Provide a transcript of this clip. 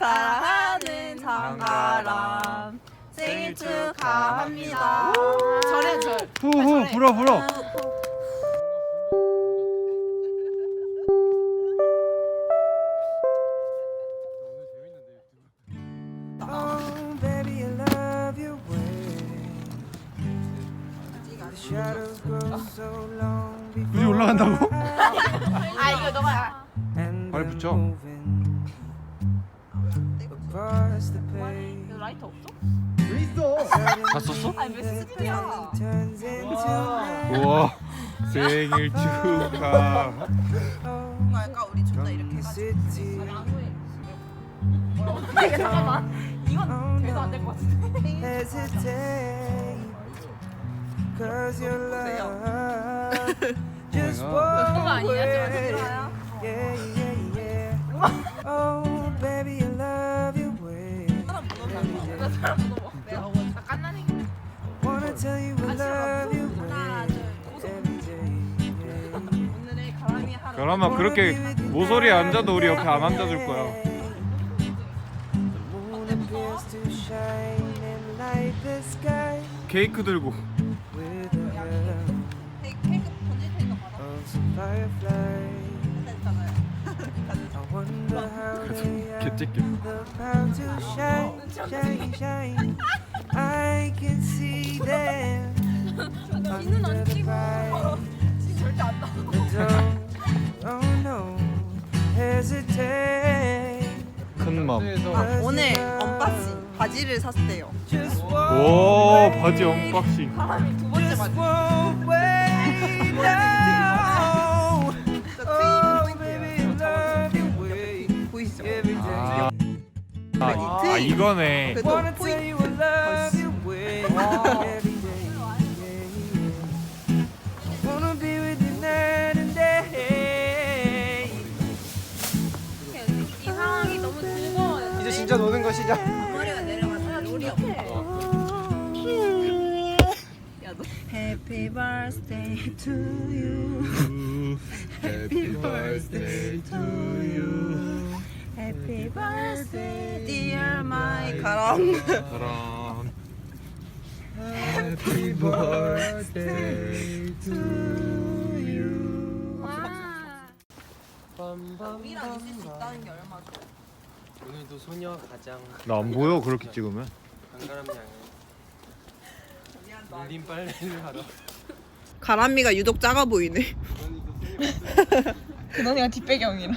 사랑하는 장가람 생일 축하합니다. 절해 절. 후후 불어 불어. Oh, baby, I love your way. The shadows grow so long 굳이 올라간다고? 아 이거 and 발 붙여. moving. 이거 라이터 없어? 다 썼어? 아니 왜 night. 우와 생일 축하. Oh, 아까 우리 존나 이렇게. 이게 잠깐만. 이건 돼도 안 될 것 같은데. 그거 아니야? 좀. 싫어요? Wanna tell you I love. 그러면 그렇게 모서리에 앉아도 우리 옆에 안 앉아줄 거야. 케이크 들고. 개찍게. them under the fire. 절대 안 나. Don't, oh no, hesitate. 큰 맘. 오늘 언박싱 바지를 샀대요. Just 오 바지 언박싱. 사람이 두 번째 맞. 아, 아 이거네. 그래도 Wanna 포인트. tell you I love you way every day. Wanna be with you night and day. 이 상황이 너무 즐거워요. 이제 진짜 노는 거 시작. 머리가 내려가서 롤이 없어. Happy birthday to you. Happy birthday to you. Happy birthday 가람. 사랑. Happy birthday to you. 우리랑 있을 수 있다는 게 얼마 좋아. 오늘도 소녀 가장 나 안 보여 그렇게 찍으면? 반가람 양을 밀린 빨래를 하러 가람이가 유독 작아 보이네. 그너네가 뒷배경이라.